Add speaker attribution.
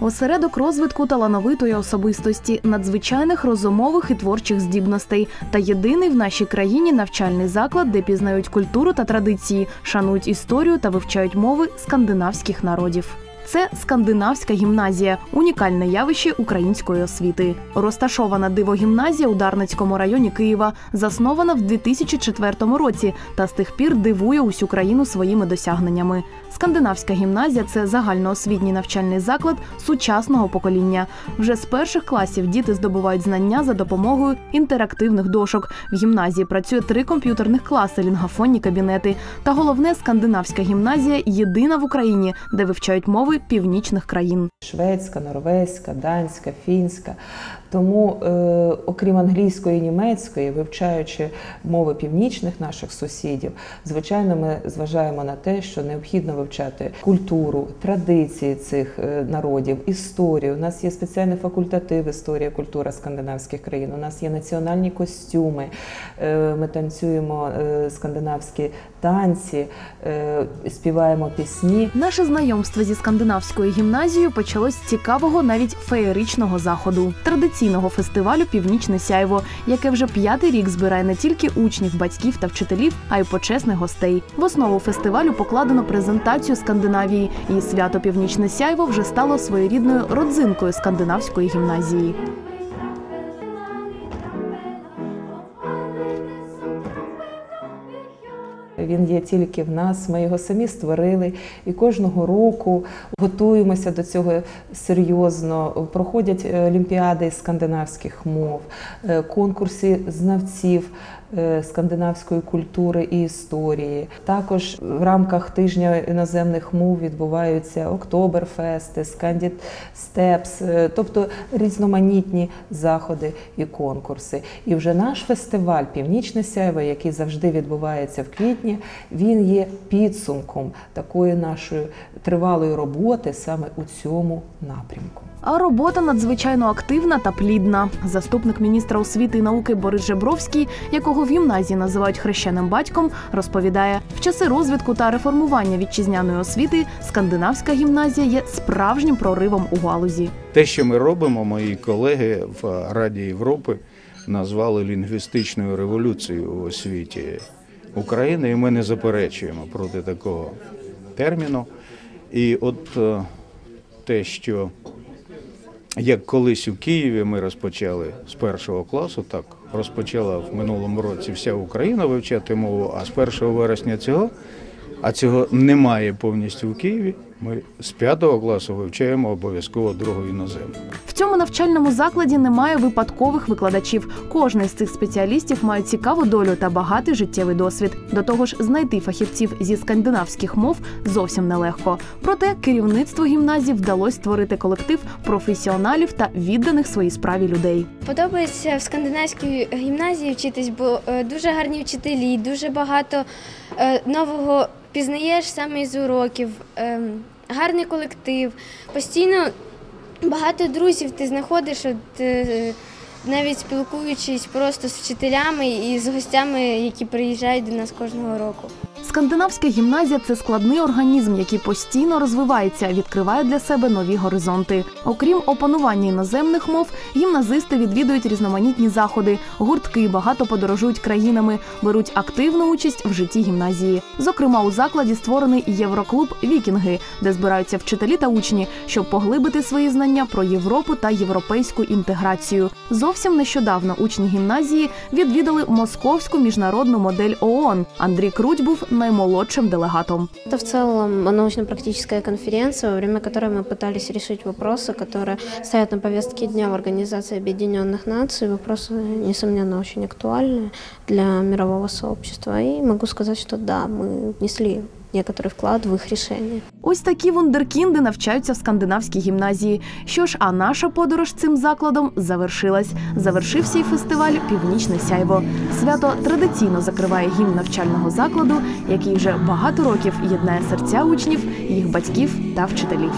Speaker 1: осередок розвитку талановитої особистості, надзвичайних розумових і творчих здібностей та єдиний в нашій країні навчальний заклад, де пізнають культуру та традиції, шанують історію та вивчають мови скандинавських народів. Це скандинавська гімназія, унікальне явище української освіти. Розташована дивогімназія у Дарницькому районі Києва, заснована в 2004 році та з тих пір дивує усю країну своїми досягненнями. Скандинавська гімназія це загальноосвітній навчальний заклад сучасного покоління. Вже з перших класів діти здобувають знання за допомогою інтерактивних дошок. В гімназії працює три комп'ютерних класи, лінгафонні кабінети. Та головне, скандинавська гімназія єдина в Україні, де вивчають мови північних країн.
Speaker 2: шведська, норвезька, данська, фінська. Тому, е, окрім англійської і німецької, вивчаючи мови північних наших сусідів, звичайно, ми зважаємо на те, що необхідно вивчати культуру, традиції цих е, народів, історію. У нас є спеціальний факультатив історія, культура скандинавських країн. У нас є національні костюми. Е, Ми танцюємо е, скандинавські танці, співаємо пісні.
Speaker 1: Наше знайомство зі скандинавською гімназією почалось з цікавого, навіть феєричного заходу традиційного фестивалю Північне сяйво, яке вже п'ятий рік збирає не тільки учнів, батьків та вчителів, а й почесних гостей. В основу фестивалю покладено презентацію Скандинавії, і свято Північне сяйво вже стало своєрідною родзинкою скандинавської гімназії.
Speaker 2: Він є тільки в нас. Ми його самі створили і кожного року готуємося до цього серйозно. Проходять е, олімпіади скандинавських мов, е, конкурси знавців скандинавської культури і історії. Також в рамках тижня іноземних мов відбуваються Октоберфести, Скандіт Степс, е, тобто різноманітні заходи і конкурси. І вже наш фестиваль Північне сяйво, який завжди відбувається в квітні, він є підсумком такої нашої тривалої роботи саме у цьому напрямку.
Speaker 1: А робота надзвичайно активна та плідна. Заступник міністра освіти і науки Борис Жебровський, якого в гімназії називають хрещеним батьком, розповідає, в часи розвитку та реформування вітчизняної освіти скандинавська гімназія є справжнім проривом у галузі.
Speaker 3: Те, що ми робимо, мої колеги в Раді Європи назвали лінгвістичною революцією у освіті України, і ми не заперечуємо проти такого терміну. І от е, те, що як колись у Києві ми розпочали з першого класу, так розпочала в минулому році вся Україна вивчати мову, а з 1 вересня цього, а цього немає повністю в Києві. Ми з 5 класу вивчаємо обов'язково другу іноземну.
Speaker 1: Цьому навчальному закладі немає випадкових викладачів. Кожний з цих спеціалістів має цікаву долю та багатий життєвий досвід. До того ж, знайти фахівців зі скандинавських мов зовсім нелегко. Проте керівництву гімназії вдалося створити колектив професіоналів та відданих своїй справі людей.
Speaker 4: Подобається в скандинавській гімназії вчитись, бо е, дуже гарні вчителі, дуже багато е, нового пізнаєш саме із уроків, ем, гарний колектив. Постійно багато друзів ти знаходиш, от, е, навіть спілкуючись просто з вчителями і з гостями, які приїжджають до нас кожного року.
Speaker 1: Скандинавська гімназія це складний організм, який постійно розвивається, відкриває для себе нові горизонти. Окрім опанування іноземних мов, гімназисти відвідують різноманітні заходи, гуртки, багато подорожують країнами, беруть активну участь в житті гімназії. Зокрема, у закладі створений євроклуб Вікінги, де збираються вчителі та учні, щоб поглибити свої знання про Європу та європейську інтеграцію. Зовсім нещодавно учні гімназії відвідали московську міжнародну модель ООН. Андрій Круть був наймолодшим делегатом.
Speaker 5: Это в целом научно-практическая конференция, во время которой мы пытались решить вопросы, которые стоят на повестке дня в Организации Объединенных Наций. Вопросы, несомненно, очень актуальны для мирового сообщества. И могу сказать, что да, мы внесли некоторый вклад в их решение.
Speaker 1: Ось такі вундеркінди навчаються в скандинавській гімназії. Що ж, а наша подорож цим закладом завершилась. Завершився й фестиваль Північне сяйво. Свято традиційно закриває гімн навчального закладу, який вже багато років єднає серця учнів, їх батьків та вчителів.